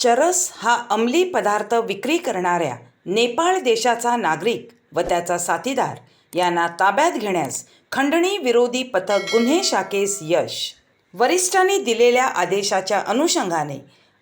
चरस हा अंमली पदार्थ विक्री करणाऱ्या नेपाळ देशाचा नागरिक व त्याचा साथीदार. यांना ताब्यात घेण्यास खंडणी विरोधी पथक गुन्हे शाखेस यश. वरिष्ठांनी दिलेल्या आदेशाच्या अनुषंगाने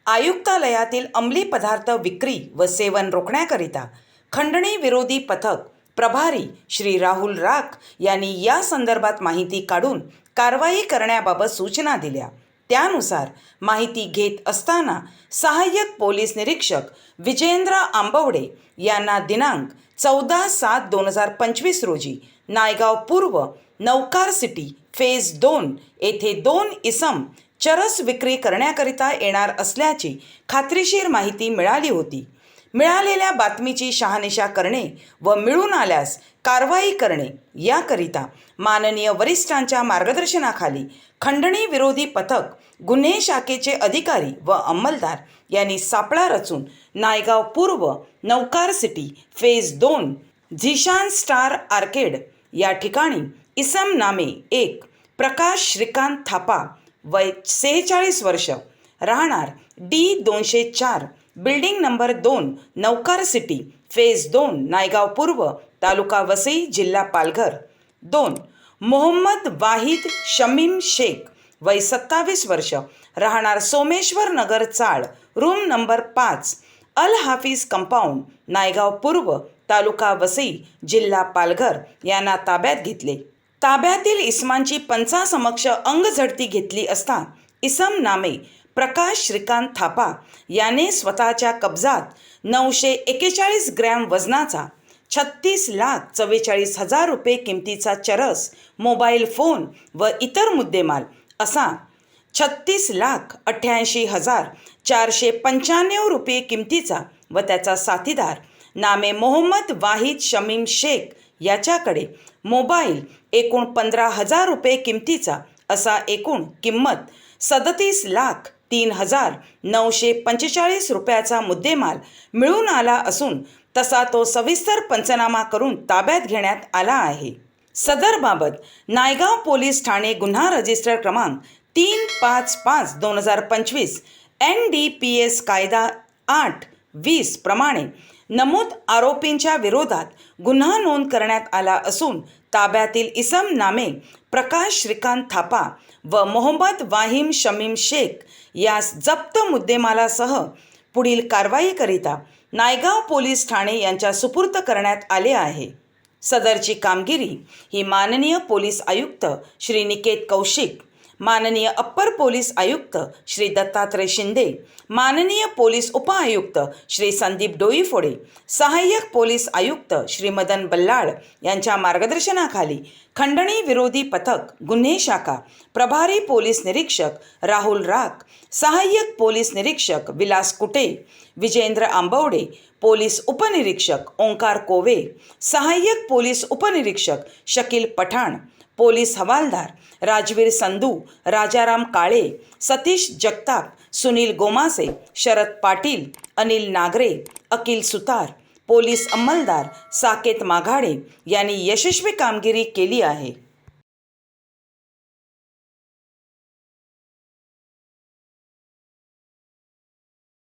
आयुक्तालयातील अंमली पदार्थ विक्री व सेवन रोखण्याकरिता खंडणी विरोधी पथक प्रभारी श्री राहुल राख यांनी या संदर्भात माहिती काढून कारवाई करण्याबाबत सूचना दिल्या. त्यानुसार माहिती घेत असताना सहाय्यक पोलीस निरीक्षक विजेंद्र आंबवडे यांना दिनांक चौदा सात दोन हजार पंचवीस रोजी नायगाव पूर्व नौकार सिटी फेज दोन येथे दोन इसम चरस विक्री करण्याकरिता येणार असल्याची खात्रीशीर माहिती मिळाली होती. मिळालेल्या बातमीची शहानिशा करणे व मिळून आल्यास कारवाई करणे याकरिता माननीय वरिष्ठांच्या मार्गदर्शनाखाली खंडणी विरोधी पथक गुन्हे शाखेचे अधिकारी व अंमलदार यांनी सापळा रचून नायगाव पूर्व नौकार सिटी फेज दोन झिशान स्टार आर्केड या ठिकाणी इसम नामे एक प्रकाश श्रीकांत थापा वय सेहेचाळीस वर्ष राहणार डी दोनशे चार बिल्डिंग नंबर दोन नौकार सिटी फेज दोन नायगाव पूर्व तालुका वसई जिल्हा पालघर. दोन मोहम्मद वाहिद शमीम शेख वय सत्तावीस वर्ष राहणार सोमेश्वर नगर चाळ रूम नंबर पाच अल हाफिज कंपाऊंड नायगाव पूर्व तालुका वसई जिल्हा पालघर यांना ताब्यात घेतले. ताब्यातील इस्मांची पंचासमक्ष अंगझडती घेतली असता इसम नामे प्रकाश श्रीकांत थापा याने स्वतःच्या कब्जात नऊशे एकेचाळीस ग्रॅम वजनाचा छत्तीस लाख चव्वेचाळीस हजार रुपये किमतीचा चरस मोबाईल फोन व इतर मुद्देमाल असा छत्तीस लाख अठ्ठ्याऐंशी हजार चारशे पंच्याण्णव रुपये किमतीचा व त्याचा साथीदार नामे मोहम्मद वाहिद शमीम शेख याच्याकडे मोबाईल एकूण पंधरा हजार रुपये किमतीचा असा एकूण किंमत सदतीस लाख तीन हजार नऊशे पंचेचाळीस रुपयाचा मुद्देमाल मिळून आला असून तसा तो सविस्तर पंचनामा करून ताब्यात घेण्यात आला आहे. सदरबाबत नायगाव पोलीस ठाणे गुन्हा रजिस्टर क्रमांक तीन पाच पाच दोन हजार पंचवीस एन डी पी एस कायदा आठ वीस प्रमाणे नमूद आरोपींच्या विरोधात गुन्हा नोंद करण्यात आला असून ताब्यातील इसम नामे प्रकाश श्रीकांत थापा व मोहम्मद वाहिम शमीम शेख यास जप्त मुद्देमालासह पुढील कारवाईकरिता नायगाव पोलीस ठाणे यांच्या सुपूर्त करण्यात आले आहे. सदरची कामगिरी ही माननीय पोलीस आयुक्त श्री निकेत कौशिक माननीय अप्पर पोलीस आयुक्त श्री दत्तात्रय शिंदे माननीय पोलीस उपआयुक्त श्री संदीप डोईफोडे सहाय्यक पोलीस आयुक्त श्री मदन बल्लाळ यांच्या मार्गदर्शनाखाली खंडणी विरोधी पथक गुन्हे शाखा प्रभारी पोलीस निरीक्षक राहुल राख सहाय्यक पोलीस निरीक्षक विलास कुटे विजेंद्र आंबवडे पोलीस उपनिरीक्षक ओंकार कोवे सहाय्यक पोलीस उपनिरीक्षक शकील पठाण पोलीस हवालदार राजवीर संधू राजाराम काळे सतीश जगताप सुनील गोमासे शरद पाटील अनिल नागरे अकिल सुतार पोलीस अंमलदार साकेत माघाडे यांनी यशस्वी कामगिरी केली आहे.